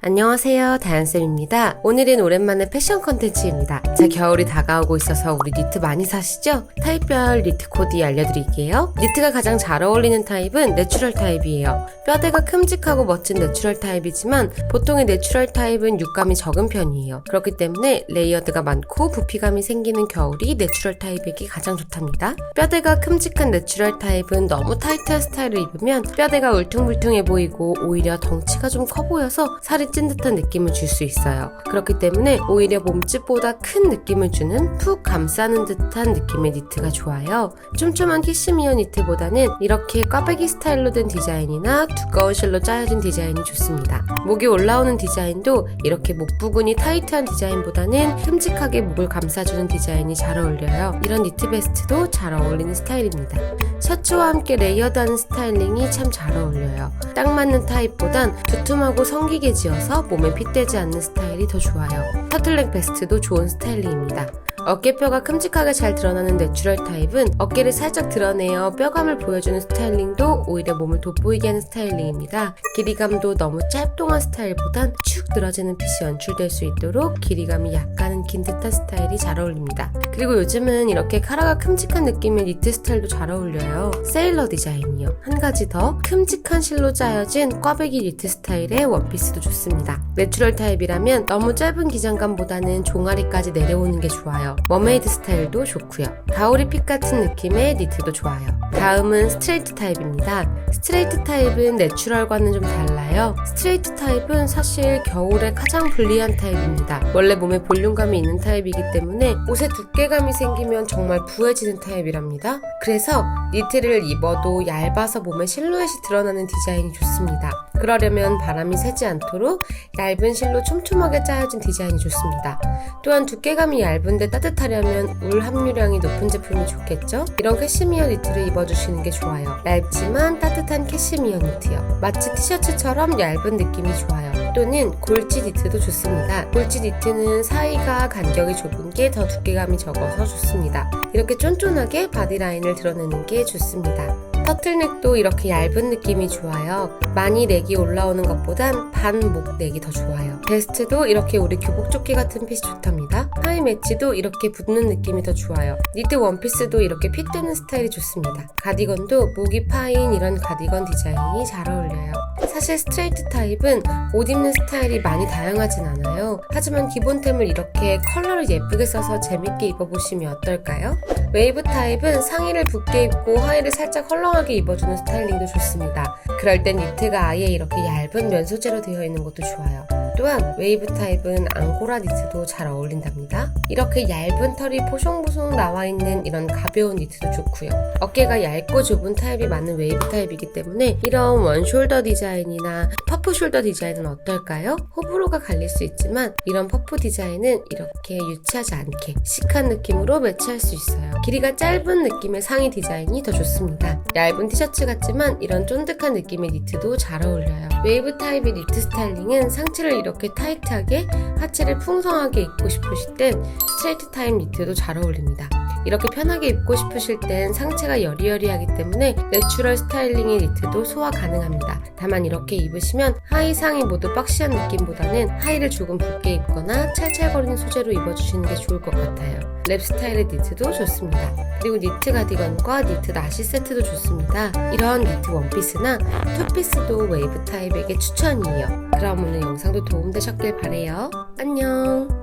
안녕하세요. 다현쌤입니다. 오늘은 오랜만에 패션 컨텐츠입니다. 자 겨울이 다가오고 있어서 우리 니트 많이 사시죠? 타입별 니트 코디 알려드릴게요. 니트가 가장 잘 어울리는 타입은 내추럴 타입이에요. 뼈대가 큼직하고 멋진 내추럴 타입이지만 보통의 내추럴 타입은 육감이 적은 편이에요. 그렇기 때문에 레이어드가 많고 부피감이 생기는 겨울이 내추럴 타입에게 가장 좋답니다. 뼈대가 큼직한 내추럴 타입은 너무 타이트한 스타일을 입으면 뼈대가 울퉁불퉁해 보이고 오히려 덩치가 좀 커 보여서 살이 찐 듯한 느낌을 줄 수 있어요. 그렇기 때문에 오히려 몸집보다 큰 느낌을 주는 푹 감싸는 듯한 느낌의 니트가 좋아요. 촘촘한 캐시미어 니트보다는 이렇게 꽈배기 스타일로 된 디자인이나 두꺼운 실로 짜여진 디자인이 좋습니다. 목이 올라오는 디자인도 이렇게 목 부분이 타이트한 디자인보다는 큼직하게 목을 감싸주는 디자인이 잘 어울려요. 이런 니트 베스트도 잘 어울리는 스타일입니다. 셔츠와 함께 레이어드하는 스타일링이 참 잘 어울려요. 딱 맞는 타입보단 두툼하고 성기게 지어 서 몸에 핏되지 않는 스타일이 더 좋아요. 터틀넥 베스트도 좋은 스타일링입니다. 어깨뼈가 큼직하게 잘 드러나는 내추럴 타입은 어깨를 살짝 드러내어 뼈감을 보여주는 스타일링도 오히려 몸을 돋보이게 하는 스타일링입니다. 길이감도 너무 짧동한 스타일보단 축 늘어지는 핏이 연출될 수 있도록 길이감이 약간은 긴 듯한 스타일이 잘 어울립니다. 그리고 요즘은 이렇게 카라가 큼직한 느낌의 니트 스타일도 잘 어울려요. 세일러 디자인이요. 한 가지 더 큼직한 실로 짜여진 꽈배기 니트 스타일의 원피스도 좋습니다. 내추럴 타입이라면 너무 짧은 기장감보다는 종아리까지 내려오는 게 좋아요. 머메이드 스타일도 좋고요. 가오리 핏 같은 느낌의 니트도 좋아요. 다음은 스트레이트 타입입니다. 스트레이트 타입은 내추럴과는 좀 달라요. 스트레이트 타입은 사실 겨울에 가장 불리한 타입입니다. 원래 몸에 볼륨감이 있는 타입이기 때문에 옷에 두께감이 생기면 정말 부해지는 타입이랍니다. 그래서 니트를 입어도 얇아서 몸에 실루엣이 드러나는 디자인이 좋습니다. 그러려면 바람이 새지 않도록 얇은 실로 촘촘하게 짜여진 디자인이 좋습니다. 또한 두께감이 얇은데 따뜻하려면 울 함유량이 높은 제품이 좋겠죠? 이런 캐시미어 니트를 입어 주시는 게 좋아요. 얇지만 따뜻한 캐시미어 니트요. 마치 티셔츠처럼 얇은 느낌이 좋아요. 또는 골지 니트도 좋습니다. 골지 니트는 사이가 간격이 좁은 게 더 두께감이 적어서 좋습니다. 이렇게 쫀쫀하게 바디라인을 드러내는 게 좋습니다. 터틀넥도 이렇게 얇은 느낌이 좋아요. 많이 넥이 올라오는 것보단 반 목 넥이 더 좋아요. 베스트도 이렇게 우리 교복 조끼 같은 핏이 좋답니다. 하이 매치도 이렇게 붙는 느낌이 더 좋아요. 니트 원피스도 이렇게 핏되는 스타일이 좋습니다. 가디건도 목이 파인 이런 가디건 디자인이 잘 어울려요. 사실 스트레이트 타입은 옷 입는 스타일이 많이 다양하진 않아요. 하지만 기본템을 이렇게 컬러를 예쁘게 써서 재밌게 입어보시면 어떨까요? 웨이브 타입은 상의를 붓게 입고 하의를 살짝 헐렁하게 입어주는 스타일링도 좋습니다. 그럴 땐 니트가 아예 이렇게 얇은 면 소재로 되어 있는 것도 좋아요. 또한 웨이브 타입은 앙고라 니트도 잘 어울린답니다. 이렇게 얇은 털이 포송포송 나와 있는 이런 가벼운 니트도 좋고요. 어깨가 얇고 좁은 타입이 많은 웨이브 타입이기 때문에 이런 원숄더 디자인이나 퍼프 숄더 디자인은 어떨까요? 호불호가 갈릴 수 있지만 이런 퍼프 디자인은 이렇게 유치하지 않게 시크한 느낌으로 매치할 수 있어요. 길이가 짧은 느낌의 상의 디자인이 더 좋습니다. 얇은 티셔츠 같지만 이런 쫀득한 느낌의 니트도 잘 어울려요. 웨이브 타입의 니트 스타일링은 상체를 이렇게 타이트하게 하체를 풍성하게 입고 싶으실 땐 스트레이트 타입 니트도 잘 어울립니다. 이렇게 편하게 입고 싶으실 땐 상체가 여리여리하기 때문에 내추럴 스타일링의 니트도 소화 가능합니다. 다만 이렇게 입으시면 하의 상의 모두 박시한 느낌보다는 하의를 조금 붓게 입거나 찰찰거리는 소재로 입어주시는 게 좋을 것 같아요. 랩 스타일의 니트도 좋습니다. 그리고 니트 가디건과 니트 나시 세트도 좋습니다. 이런 니트 원피스나 투피스도 웨이브 타입에게 추천이에요. 그럼 오늘 영상도 도움되셨길 바래요. 안녕.